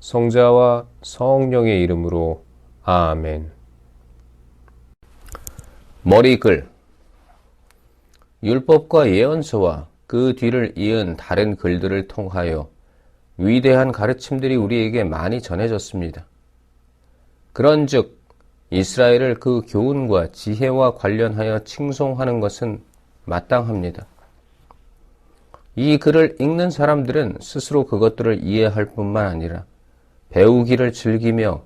성자와 성령의 이름으로 아멘. 머리글 율법과 예언서와 그 뒤를 이은 다른 글들을 통하여 위대한 가르침들이 우리에게 많이 전해졌습니다. 그런즉 이스라엘을 그 교훈과 지혜와 관련하여 칭송하는 것은 마땅합니다. 이 글을 읽는 사람들은 스스로 그것들을 이해할 뿐만 아니라 배우기를 즐기며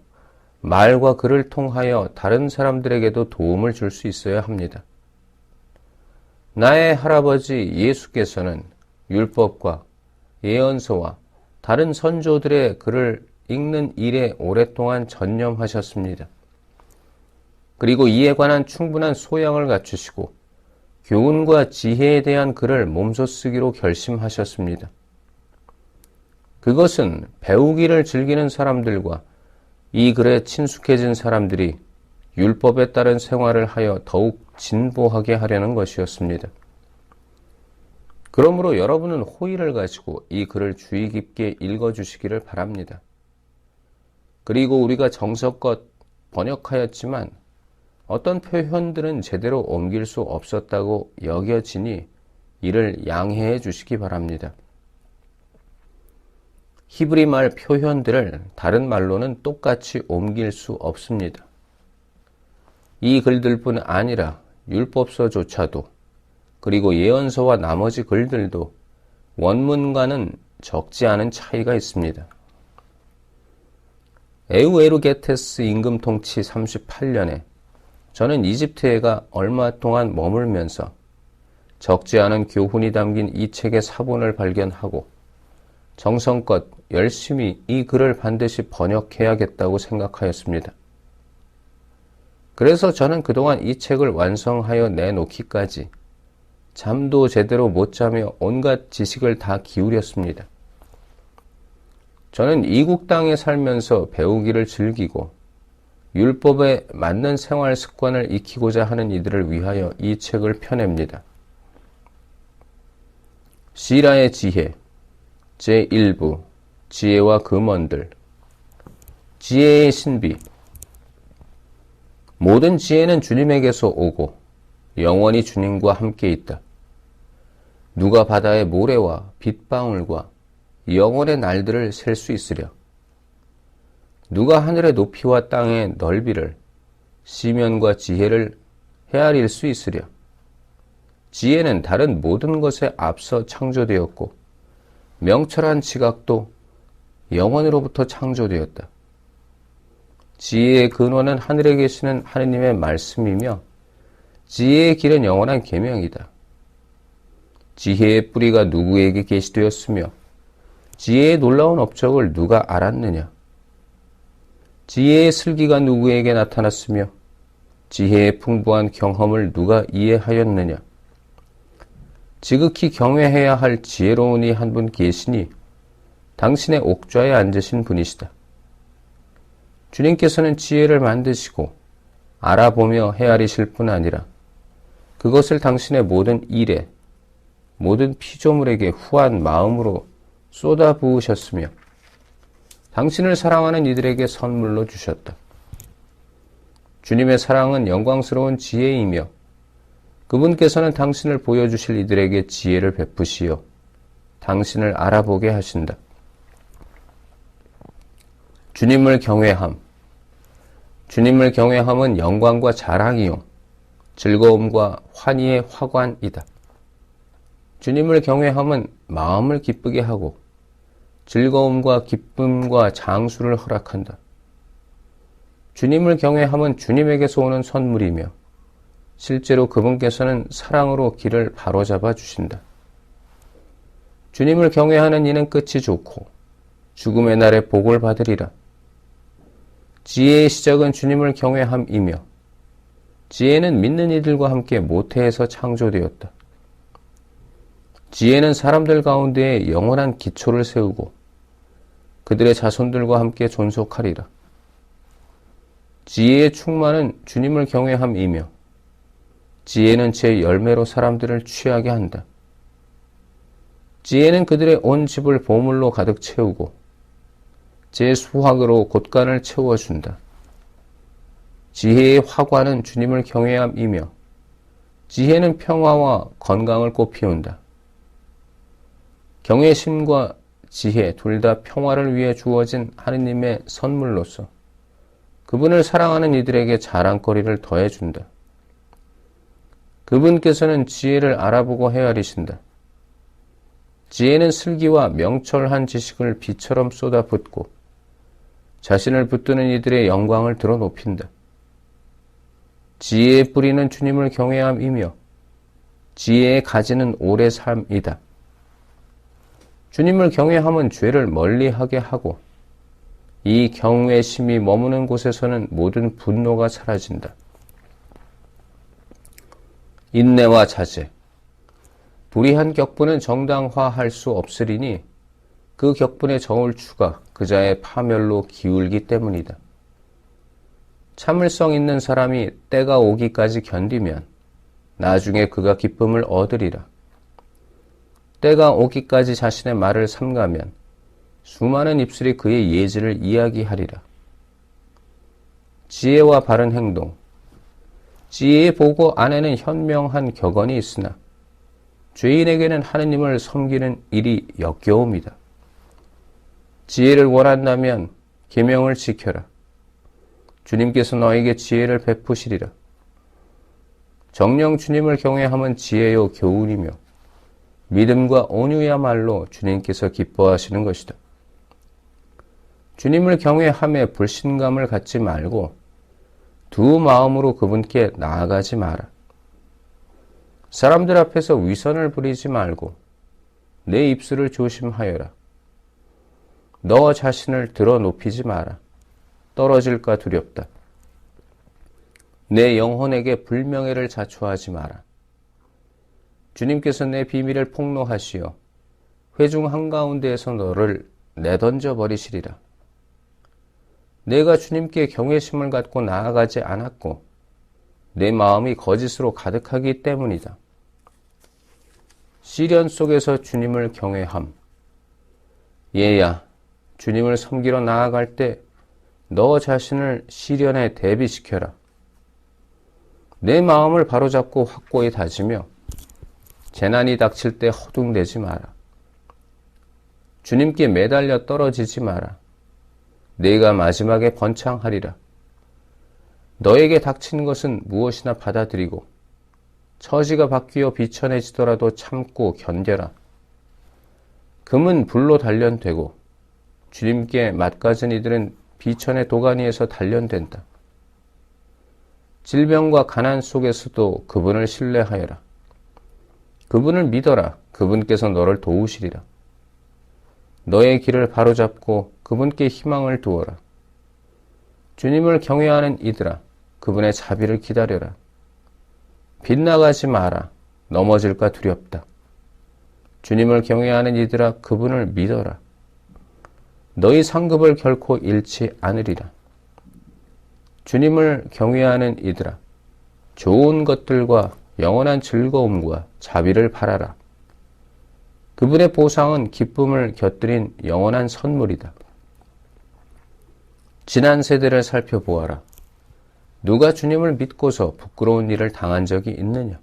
말과 글을 통하여 다른 사람들에게도 도움을 줄 수 있어야 합니다. 나의 할아버지 예수께서는 율법과 예언서와 다른 선조들의 글을 읽는 일에 오랫동안 전념하셨습니다. 그리고 이에 관한 충분한 소양을 갖추시고 교훈과 지혜에 대한 글을 몸소 쓰기로 결심하셨습니다. 그것은 배우기를 즐기는 사람들과 이 글에 친숙해진 사람들이 율법에 따른 생활을 하여 더욱 진보하게 하려는 것이었습니다. 그러므로 여러분은 호의를 가지고 이 글을 주의 깊게 읽어주시기를 바랍니다. 그리고 우리가 정석껏 번역하였지만 어떤 표현들은 제대로 옮길 수 없었다고 여겨지니 이를 양해해 주시기 바랍니다. 히브리 말 표현들을 다른 말로는 똑같이 옮길 수 없습니다. 이 글들뿐 아니라 율법서조차도 그리고 예언서와 나머지 글들도 원문과는 적지 않은 차이가 있습니다. 에우에루게테스 임금 통치 38년에 저는 이집트에가 얼마 동안 머물면서 적지 않은 교훈이 담긴 이 책의 사본을 발견하고 정성껏 열심히 이 글을 반드시 번역해야겠다고 생각하였습니다. 그래서 저는 그동안 이 책을 완성하여 내놓기까지 잠도 제대로 못 자며 온갖 지식을 다 기울였습니다. 저는 이국 땅에 살면서 배우기를 즐기고 율법에 맞는 생활 습관을 익히고자 하는 이들을 위하여 이 책을 펴냅니다. 시라의 지혜 제1부 지혜와 금원들 지혜의 신비 모든 지혜는 주님에게서 오고 영원히 주님과 함께 있다. 누가 바다의 모래와 빗방울과 영원의 날들을 셀 수 있으랴. 누가 하늘의 높이와 땅의 넓이를 시면과 지혜를 헤아릴 수 있으랴. 지혜는 다른 모든 것에 앞서 창조되었고 명철한 지각도 영원으로부터 창조되었다. 지혜의 근원은 하늘에 계시는 하느님의 말씀이며 지혜의 길은 영원한 계명이다. 지혜의 뿌리가 누구에게 계시되었으며 지혜의 놀라운 업적을 누가 알았느냐? 지혜의 슬기가 누구에게 나타났으며 지혜의 풍부한 경험을 누가 이해하였느냐? 지극히 경외해야 할 지혜로운 이 한 분 계시니 당신의 옥좌에 앉으신 분이시다. 주님께서는 지혜를 만드시고 알아보며 헤아리실 뿐 아니라 그것을 당신의 모든 일에 모든 피조물에게 후한 마음으로 쏟아 부으셨으며 당신을 사랑하는 이들에게 선물로 주셨다. 주님의 사랑은 영광스러운 지혜이며 그분께서는 당신을 보여주실 이들에게 지혜를 베푸시어 당신을 알아보게 하신다. 주님을 경외함. 주님을 경외함은 영광과 자랑이요. 즐거움과 환희의 화관이다. 주님을 경외함은 마음을 기쁘게 하고 즐거움과 기쁨과 장수를 허락한다. 주님을 경외함은 주님에게서 오는 선물이며 실제로 그분께서는 사랑으로 길을 바로잡아 주신다. 주님을 경외하는 이는 끝이 좋고 죽음의 날에 복을 받으리라. 지혜의 시작은 주님을 경외함이며 지혜는 믿는 이들과 함께 모태에서 창조되었다. 지혜는 사람들 가운데에 영원한 기초를 세우고 그들의 자손들과 함께 존속하리라. 지혜의 충만은 주님을 경외함이며 지혜는 제 열매로 사람들을 취하게 한다. 지혜는 그들의 온 집을 보물로 가득 채우고 제 수확으로 곳간을 채워준다. 지혜의 화관은 주님을 경외함이며 지혜는 평화와 건강을 꽃피운다. 경외심과 지혜 둘 다 평화를 위해 주어진 하느님의 선물로서 그분을 사랑하는 이들에게 자랑거리를 더해준다. 그분께서는 지혜를 알아보고 헤아리신다. 지혜는 슬기와 명철한 지식을 비처럼 쏟아붓고 자신을 붙드는 이들의 영광을 드러높인다. 지혜의 뿌리는 주님을 경외함이며 지혜의 가지는 오래 삶이다. 주님을 경외함은 죄를 멀리하게 하고 이 경외심이 머무는 곳에서는 모든 분노가 사라진다. 인내와 자제. 불의한 격분은 정당화할 수 없으리니 그 격분의 저울추가 그자의 파멸로 기울기 때문이다. 참을성 있는 사람이 때가 오기까지 견디면 나중에 그가 기쁨을 얻으리라. 때가 오기까지 자신의 말을 삼가면 수많은 입술이 그의 예지를 이야기하리라. 지혜와 바른 행동. 지혜의 보고 안에는 현명한 격언이 있으나 죄인에게는 하느님을 섬기는 일이 역겨움이다. 지혜를 원한다면 계명을 지켜라. 주님께서 너에게 지혜를 베푸시리라. 정령 주님을 경외함은 지혜요 교훈이며 믿음과 온유야말로 주님께서 기뻐하시는 것이다. 주님을 경외함에 불신감을 갖지 말고 두 마음으로 그분께 나아가지 마라. 사람들 앞에서 위선을 부리지 말고 내 입술을 조심하여라. 너 자신을 들어 높이지 마라. 떨어질까 두렵다. 내 영혼에게 불명예를 자초하지 마라. 주님께서 내 비밀을 폭로하시어 회중 한가운데에서 너를 내던져 버리시리라. 내가 주님께 경외심을 갖고 나아가지 않았고 내 마음이 거짓으로 가득하기 때문이다. 시련 속에서 주님을 경외함. 얘야, 주님을 섬기러 나아갈 때 너 자신을 시련에 대비시켜라. 내 마음을 바로잡고 확고히 다지며 재난이 닥칠 때 허둥대지 마라. 주님께 매달려 떨어지지 마라. 내가 마지막에 번창하리라. 너에게 닥친 것은 무엇이나 받아들이고 처지가 바뀌어 비천해지더라도 참고 견뎌라. 금은 불로 단련되고 주님께 맞가진 이들은 비천의 도가니에서 단련된다. 질병과 가난 속에서도 그분을 신뢰하여라. 그분을 믿어라. 그분께서 너를 도우시리라. 너의 길을 바로잡고 그분께 희망을 두어라. 주님을 경외하는 이들아, 그분의 자비를 기다려라. 빗나가지 마라. 넘어질까 두렵다. 주님을 경외하는 이들아, 그분을 믿어라. 너희 상급을 결코 잃지 않으리라. 주님을 경외하는 이들아, 좋은 것들과 영원한 즐거움과 자비를 바라라. 그분의 보상은 기쁨을 곁들인 영원한 선물이다. 지난 세대를 살펴보아라. 누가 주님을 믿고서 부끄러운 일을 당한 적이 있느냐?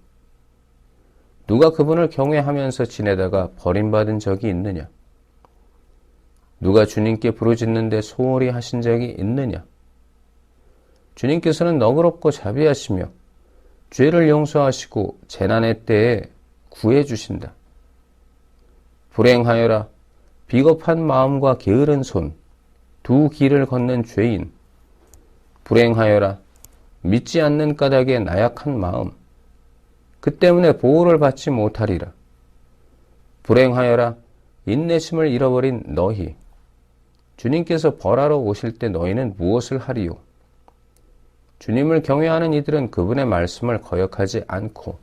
누가 그분을 경외하면서 지내다가 버림받은 적이 있느냐? 누가 주님께 부르짖는데 소홀히 하신 적이 있느냐? 주님께서는 너그럽고 자비하시며 죄를 용서하시고 재난의 때에 구해 주신다. 불행하여라 비겁한 마음과 게으른 손, 두 길을 걷는 죄인. 불행하여라 믿지 않는 까닭에 나약한 마음. 그 때문에 보호를 받지 못하리라. 불행하여라 인내심을 잃어버린 너희. 주님께서 벌하러 오실 때 너희는 무엇을 하리요? 주님을 경외하는 이들은 그분의 말씀을 거역하지 않고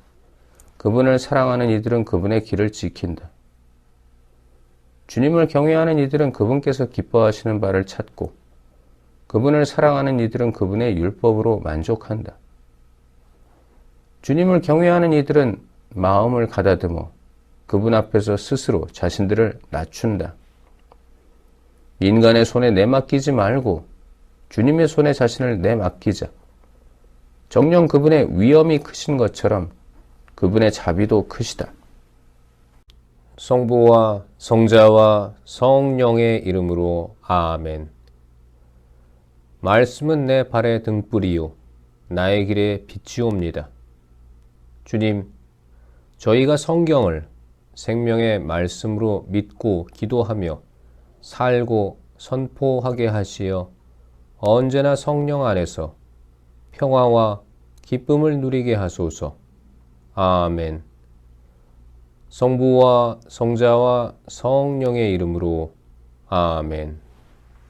그분을 사랑하는 이들은 그분의 길을 지킨다. 주님을 경외하는 이들은 그분께서 기뻐하시는 바를 찾고 그분을 사랑하는 이들은 그분의 율법으로 만족한다. 주님을 경외하는 이들은 마음을 가다듬어 그분 앞에서 스스로 자신들을 낮춘다. 인간의 손에 내맡기지 말고 주님의 손에 자신을 내맡기자. 정녕 그분의 위엄이 크신 것처럼 그분의 자비도 크시다. 성부와 성자와 성령의 이름으로 아멘. 말씀은 내 발의 등불이요 나의 길에 빛이옵니다. 주님, 저희가 성경을 생명의 말씀으로 믿고 기도하며 살고 선포하게 하시어 언제나 성령 안에서 평화와 기쁨을 누리게 하소서. 아멘. 성부와 성자와 성령의 이름으로 아멘.